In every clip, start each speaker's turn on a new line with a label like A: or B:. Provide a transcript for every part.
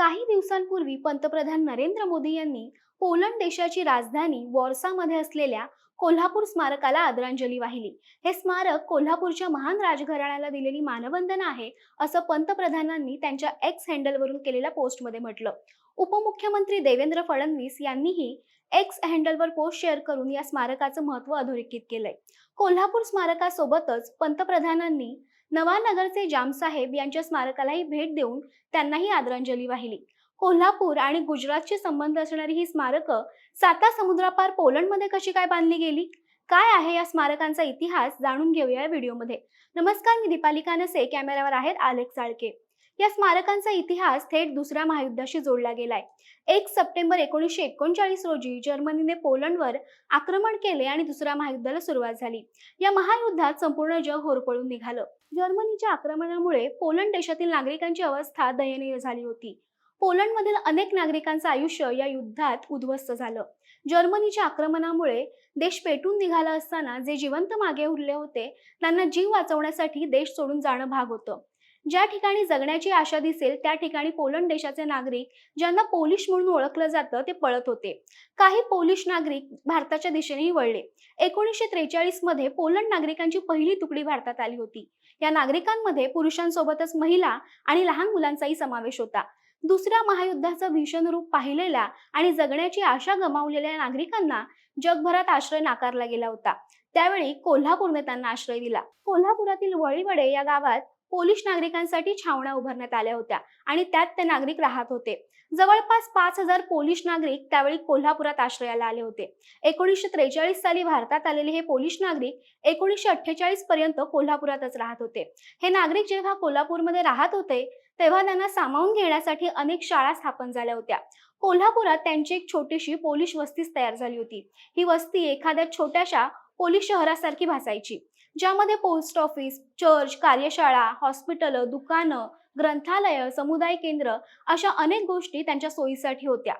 A: काही दिवसांपूर्वी पंतप्रधान नरेंद्र मोदी यांनी पोलंड देशाची राजधानी वॉर्सामध्ये असलेल्या कोल्हापूर स्मारकाला आदरांजली वाहिली. हे स्मारक कोल्हापूरच्या महान राजघराण्याला दिलेली मानवंदना आहे असं पंतप्रधानांनी त्यांच्या एक्स हँडलवरून केलेल्या पोस्टमध्ये म्हटलं. उपमुख्यमंत्री देवेंद्र फडणवीस यांनीही एक्स हँडलवर पोस्ट शेअर करून या स्मारकाचं महत्त्व अधोरेखित केलंय. कोल्हापूर स्मारकासोबतच पंतप्रधानांनी नवानगरचे जामसाहेब यांच्या स्मारकालाही भेट देऊन त्यांनाही आदरांजली वाहिली. कोल्हापूर आणि गुजरातचे संबंध असणारी ही स्मारकं साता समुद्रापार पोलंडमध्ये कशी काय बांधली गेली? काय आहे या स्मारकांचा इतिहास जाणून घेऊया या व्हिडिओमध्ये. नमस्कार मी दीपालिका नसे कॅमेऱ्यावर आहेत आलेख चाळके या स्मारकांचा इतिहास थेट दुसऱ्या महायुद्धाशी जोडला गेलाय. एक सप्टेंबर एकोणीसशे एकोणचाळीस रोजी जर्मनीने पोलंडवर आक्रमण केले आणि दुसऱ्या महायुद्धाला सुरुवात झाली. या महायुद्धात संपूर्ण जग होरपळून निघालं. जर्मनीच्या आक्रमणामुळे पोलंड देशातील नागरिकांची अवस्था दयनीय झाली होती. पोलंडमधील अनेक नागरिकांचं आयुष्य या युद्धात उद्ध्वस्त झालं. जर्मनीच्या आक्रमणामुळे देश पेटून निघाला असताना जे जिवंत मागे उरले होते त्यांना जीव वाचवण्यासाठी देश सोडून जाणं भाग होतं. ज्या ठिकाणी जगण्याची आशा दिसेल त्या ठिकाणी पोलंड देशाचे नागरिक ज्यांना पोलिश म्हणून ओळखलं जातं ते पळत होते. काही पोलिश नागरिक भारताच्या दिशेनेही वळले. एकोणीसशे त्रेचाळीसमध्ये पोलंड नागरिकांची पहिली तुकडी भारतात आली होती. या नागरिकांमध्ये पुरुषांसोबतच महिला आणि लहान मुलांचाही समावेश होता. दुसऱ्या महायुद्धाचं भीषण रूप पाहिलेल्या आणि जगण्याची आशा गमावलेल्या नागरिकांना जगभरात आश्रय नाकारला गेला होता. त्यावेळी कोल्हापूरने त्यांना आश्रय दिला. कोल्हापुरातील वळीवडे या गावात पोलिश नागरिकांसाठी छावण्या उभारण्यात आल्या होत्या आणि त्यात ते नागरिक राहत होते. जवळपास पाच हजार पोलिश नागरिक त्यावेळी कोल्हापुरात आश्रयाला आले होते. एकोणीसशे त्रेचाळीस साली भारतात आलेले हे पोलिश नागरिक एकोणीसशे अठ्ठेचाळीस पर्यंत कोल्हापुरातच राहत होते. हे नागरिक जेव्हा कोल्हापूरमध्ये राहत होते तेव्हा त्यांना सामावून घेण्यासाठी अनेक शाळा स्थापन झाल्या होत्या. कोल्हापुरात त्यांची एक छोटीशी पोलिश वस्तीच तयार झाली होती. ही वस्ती एखाद्या छोट्याशा पोलीस शहरासारखी भासायची. ज्यामध्ये पोस्ट ऑफिस चर्च कार्यशाळा हॉस्पिटल दुकानं ग्रंथालय समुदाय केंद्र अशा अनेक गोष्टी त्यांच्या सोयीसाठी होत्या.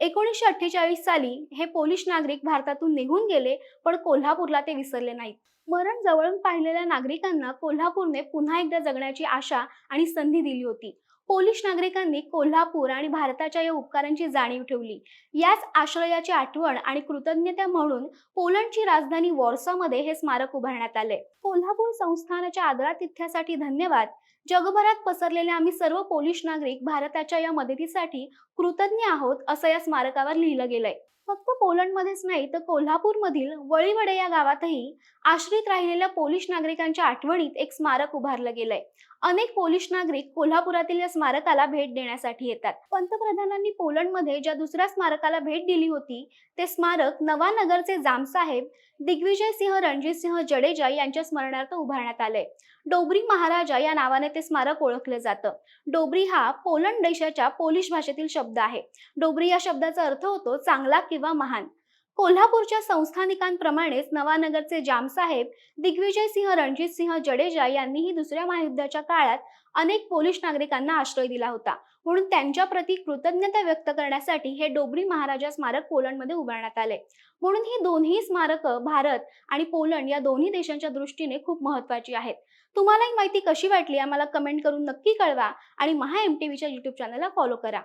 A: एकोणीसशे अठ्ठेचाळीस साली हे पोलिश नागरिक भारतातून निघून गेले पण कोल्हापूरला ते विसरले नाहीत. मरण जवळून पाहिलेल्या नागरिकांना कोल्हापूरने पुन्हा एकदा जगण्याची आशा आणि संधी दिली होती. पोलिश नागरिकांनी कोल्हापूर आणि भारताच्या या उपकारांची जाणीव ठेवली. याच आश्रयाची आठवण आणि कृतज्ञता म्हणून पोलंडची राजधानी वॉर्सामध्ये हे स्मारक उभारण्यात आले. कोल्हापूर संस्थानाच्या आदरातिथ्यासाठी धन्यवाद. जगभरात पसरलेले आम्ही सर्व पोलिश नागरिक भारताच्या या मदतीसाठी कृतज्ञ आहोत असं या स्मारकावर लिहिलं गेलंय. फक्त पोलंडमध्येच नाही तर कोल्हापूरमधील वळीवडे या गावातही आश्रित राहिलेल्या पोलिश नागरिकांच्या आठवणीत एक स्मारक उभारलं गेलंय. अनेक पोलिश नागरिक कोल्हापुरातील या स्मारकाला भेट देण्यासाठी येतात. पंतप्रधानांनी पोलंडमध्ये ज्या दुसऱ्या स्मारकाला भेट दिली होती ते स्मारक नवानगरचे जामसाहेब दिग्विजय सिंह रणजित सिंह जडेजा यांच्या स्मरणार्थ उभारण्यात आलंय. डोबरी महाराजा या नावाने ते स्मारक ओळखलं जातं. डोबरी हा पोलंड देशाच्या पोलिश भाषेतील शब्द आहे. डोबरी या शब्दाचा अर्थ होतो चांगला किंवा महान. कोल्हापूरच्या संस्थानिकांप्रमाणेच नवानगरचे जामसाहेब दिग्विजय सिंह रणजित सिंह जडेजा यांनीही दुसऱ्या महायुद्धाच्या काळात अनेक पोलिश नागरिकांना आश्रय दिला होता. म्हणून त्यांच्या प्रती कृतज्ञता व्यक्त करण्यासाठी हे डोबरी महाराजा स्मारक पोलंडमध्ये उभारण्यात आले. म्हणून ही दोन्ही स्मारक भारत आणि पोलंड या दोन्ही देशांच्या दृष्टीने खूप महत्वाची आहेत. तुम्हाला ही माहिती कशी वाटली आम्हाला कमेंट करून नक्की कळवा आणि महा एम टी व्हीच्या युट्यूब चॅनलला फॉलो करा.